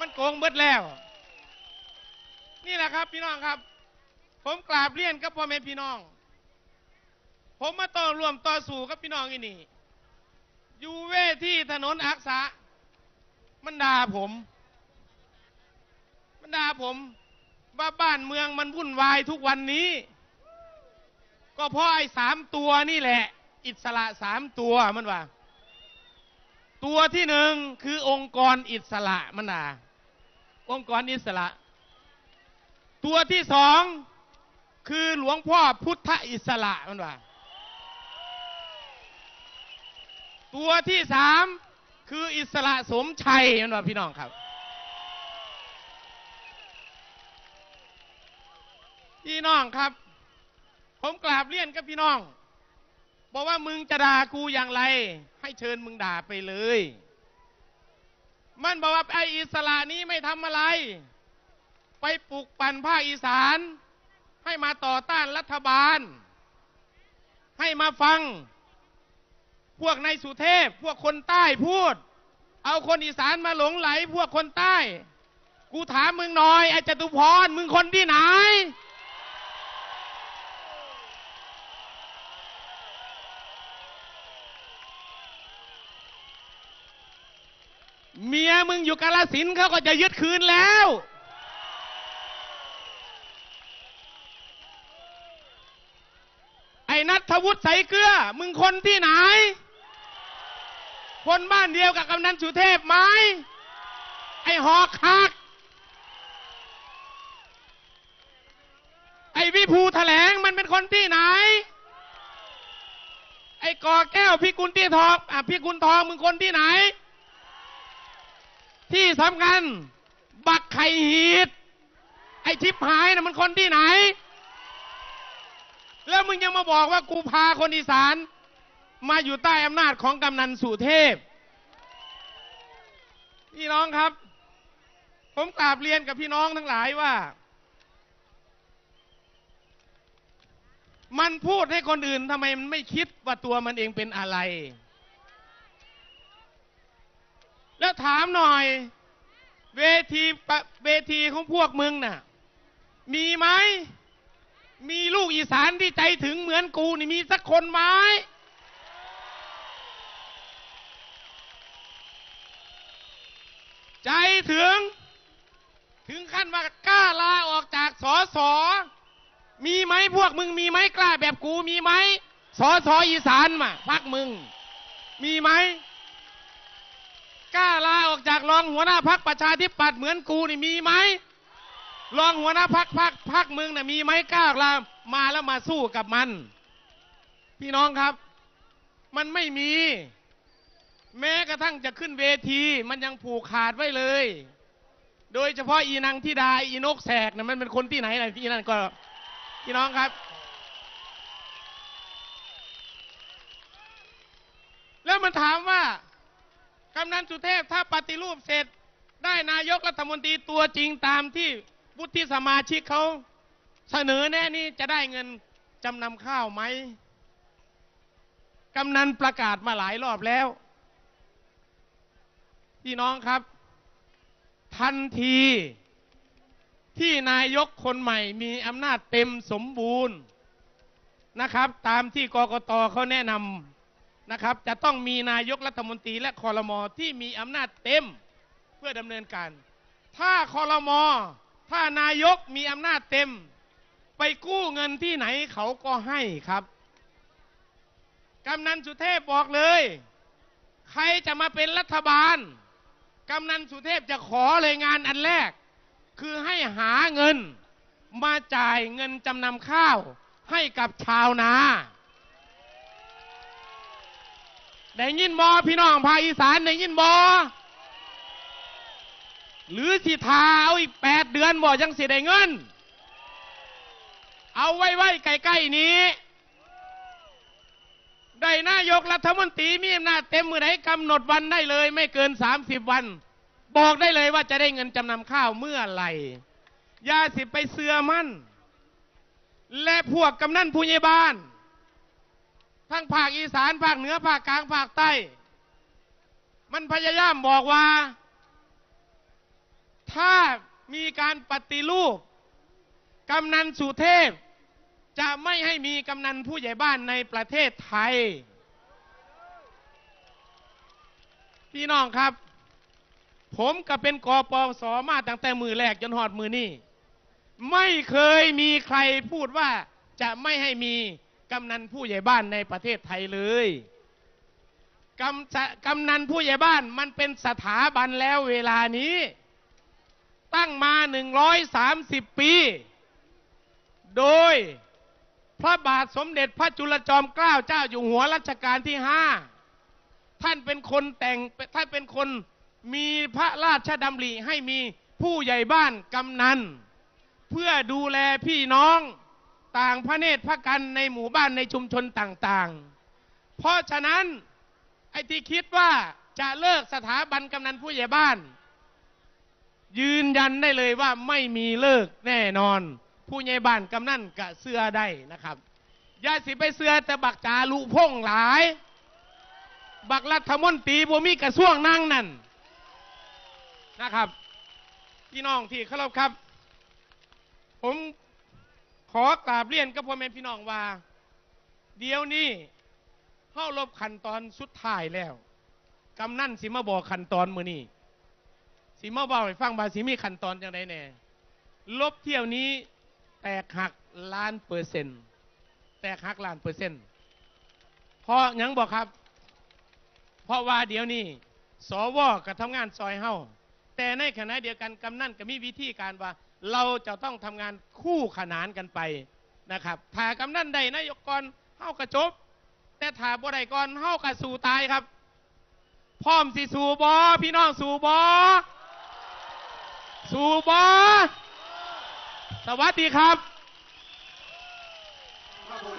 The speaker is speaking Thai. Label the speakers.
Speaker 1: มันโกงเบิดแล้ว นี่แหละครับพี่น้องครับ ผมกราบเรียนกับพ่อแม่พี่น้อง ผมมาต่อรวมต่อสู่กับพี่น้องอีนี่ อยู่เวที่ถนนอักษะ มันด่าผม มันด่าผมว่าบ้านเมืองมันวุ่นวายทุกวันนี้ ก็เพราะไอ้สามตัวนี่แหละ อิสระสามตัวมันว่าตัวที่หนึ่งคือองค์กรอิสระมันด่า องค์กรอิสระ ตัวที่สองคือหลวงพ่อพุทธอิสระมันว่า ตัวที่สามคืออิสระสมชัยมันว่าพี่น้องครับ พี่น้องครับ ผมกราบเรียนกับพี่น้อง บอกว่ามึงจะด่ากูอย่างไร ให้เชิญมึงด่าไปเลย มันบอกว่าไอ้อิสระนี้ไม่ทำอะไร ไปปลุกปั่นภาคอีสาน ให้มาต่อต้านรัฐบาล ให้มาฟัง พวกในสุเทพ พวกคนใต้พูด เอาคนอีสานมาหลงไหล พวกคนใต้ กูถามมึงหน่อยไอ้จตุพรมึงคนที่ไหน เมียมึงอยู่กาลสินเขาก็จะยึดคืนแล้ว ไอ้นัทวุฒิใสเกลือ มึงคนที่ไหน คนบ้านเดียวกับกำนันสุเทพไหมไอ้หอกหัก ไอ้วิภูแถลงมันเป็นคนที่ไหน ไอ้กอแก้วพี่กุลที่ทองอะพี่กุลทองมึงคนที่ไหน ที่สำคัญ บักไข่หีด ไอ้ชิบหายนะมันคนที่ไหน แล้วมึงยังมาบอกว่ากูพาคนอีสาน มาอยู่ใต้อำนาจของกำนันสุเทพ พี่น้องครับ ผมกราบเรียนกับพี่น้องทั้งหลายว่า มันพูดให้คนอื่นทำไมมันไม่คิดว่าตัวมันเองเป็นอะไร แล้ว ถามหน่อย เวทีเวทีของพวกมึงน่ะ มีไหม มีลูกอีสานที่ใจถึงเหมือนกูนี่มีสักคนไหมใจถึง ถึงขั้นว่ากล้าลาออกจากสอสอมีไหมพวกมึงมีไหมกล้าแบบกูมีไหมสอสออีสานมาพักมึง มีไหม กล้าลาออกจากรองหัวหน้าพักประชาธิปัตย์เหมือนกูนี่มีไหมรองหัวหน้าพักพักพักมึงน่ะมีไหมกล้าลามาแล้วมาสู้กับมัน พี่น้องครับ มันไม่มี แม้กระทั่งจะขึ้นเวที มันยังผูกขาดไว้เลย โดยเฉพาะอีนางทิดาอีนกแสกนะมันเป็นคนที่ไหนอะไรที่นั่นก็ พี่น้องครับ แล้วมันถามว่า กำนันสุเทพถ้าปฏิรูปเสร็จได้นายกรัฐมนตรีตัวจริงตามที่วุฒิสมาชิกเขาเสนอแน่นี่จะได้เงินจำนำข้าวไหมกำนันประกาศมาหลายรอบแล้ว พี่น้องครับ ทันทีที่นายกคนใหม่มีอำนาจเต็มสมบูรณ์นะครับ ตามที่กกตเขาแนะนำ นะครับ จะต้องมีนายกรัฐมนตรีและคอรมอที่มีอำนาจเต็มเพื่อดำเนินการ ถ้าคอรมอถ้านายกมีอำนาจเต็ม ไปกู้เงินที่ไหนเขาก็ให้ครับกำนันสุเทพบอกเลย ใครจะมาเป็นรัฐบาลกำนันสุเทพจะขอเลยงานอันแรก คือให้หาเงินมาจ่ายเงินจำนำข้าวให้กับชาวนา ได้ยินบอพี่น้องภาคอีสานได้ยินบอหรือสิทาเอาอีกแปดเดือนบ่ยังสิได้เงิน เอาไว้ไว้ใกล้ๆนี้ ได้นายกรัฐมนตรีมีอำนาจเต็มมือไหนกำหนดวันได้เลย ไม่เกิน30วัน บอกได้เลยว่าจะได้เงินจำนำข้าวเมื่อไหร่ยาสิไปเสือมั่น และพวกกำนันผู้ใหญ่บ้าน ทั้งภาคอีสานภาคเหนือภาคกลางภาคใต้ มันพยายามบอกว่า ถ้ามีการปฏิรูป กำนันสุเทพ จะไม่ให้มีกำนันผู้ใหญ่บ้านในประเทศไทย พี่น้องครับ ผมก็เป็นกอปสมาตั้งแต่มือแรกจนหอดมือนี่ไม่เคยมีใครพูดว่าจะไม่ให้มี กำนันผู้ใหญ่บ้านในประเทศไทยเลยกำจะกำนันผู้ใหญ่บ้านมันเป็นสถาบันแล้วเวลานี้ ตั้งมา 130 ปี โดยพระบาทสมเด็จพระจุลจอมเกล้าเจ้าอยู่หัวรัชกาลที่ห้าท่านเป็นคนแต่งท่านเป็นคนมีพระราชดำริให้มีผู้ใหญ่บ้านกำนัน เพื่อดูแลพี่น้อง ต่างพระเนตรพระกันในหมู่บ้านในชุมชนต่างๆ เพราะฉะนั้นไอ้ที่คิดว่าจะเลิกสถาบันกำนันผู้ใหญ่บ้าน ยืนยันได้เลยว่าไม่มีเลิกแน่นอน ผู้ใหญ่บ้านกำนันกะเสื้อได้นะครับยาสิไปเสื้อแต่บักจาลุพงหลาย บักรัฐมนตรีบ่มีกระทรวงนั่งนั่นนะครับ พี่น้องที่เคารพครับ ผม ขอกราบเรียนกับพ่อแม่พี่น้องว่า เดี๋ยวนี้เข้าลบขั้นตอนสุดท้ายแล้ว กำนั่นสิมาบอกขั้นตอนมือนี้สิมาบอกให้ฟังบาสิมีขั้นตอนอย่างไรแน่ลบเที่ยวนี้แตกหักล้านเปอร์เซ็นต์แตกหักล้านเปอร์เซ็นต์เพราะหยังบอกครับ เพราะว่าเดี๋ยวนี้สวก็ทำงานซอยเฮาแต่ในขณะเดียวกันกำนั่นก็มีวิธีการว่า เราจะต้องทำงานคู่ขนานกันไปนะครับถ้ากำนันใดนายกกรเฮากระจบ แต่ถ้าบ่ได้กรเฮากระสู่ตายครับ พร้อมสิสู่บอพี่น้องสู่บอสู่บอสวัสดีครับ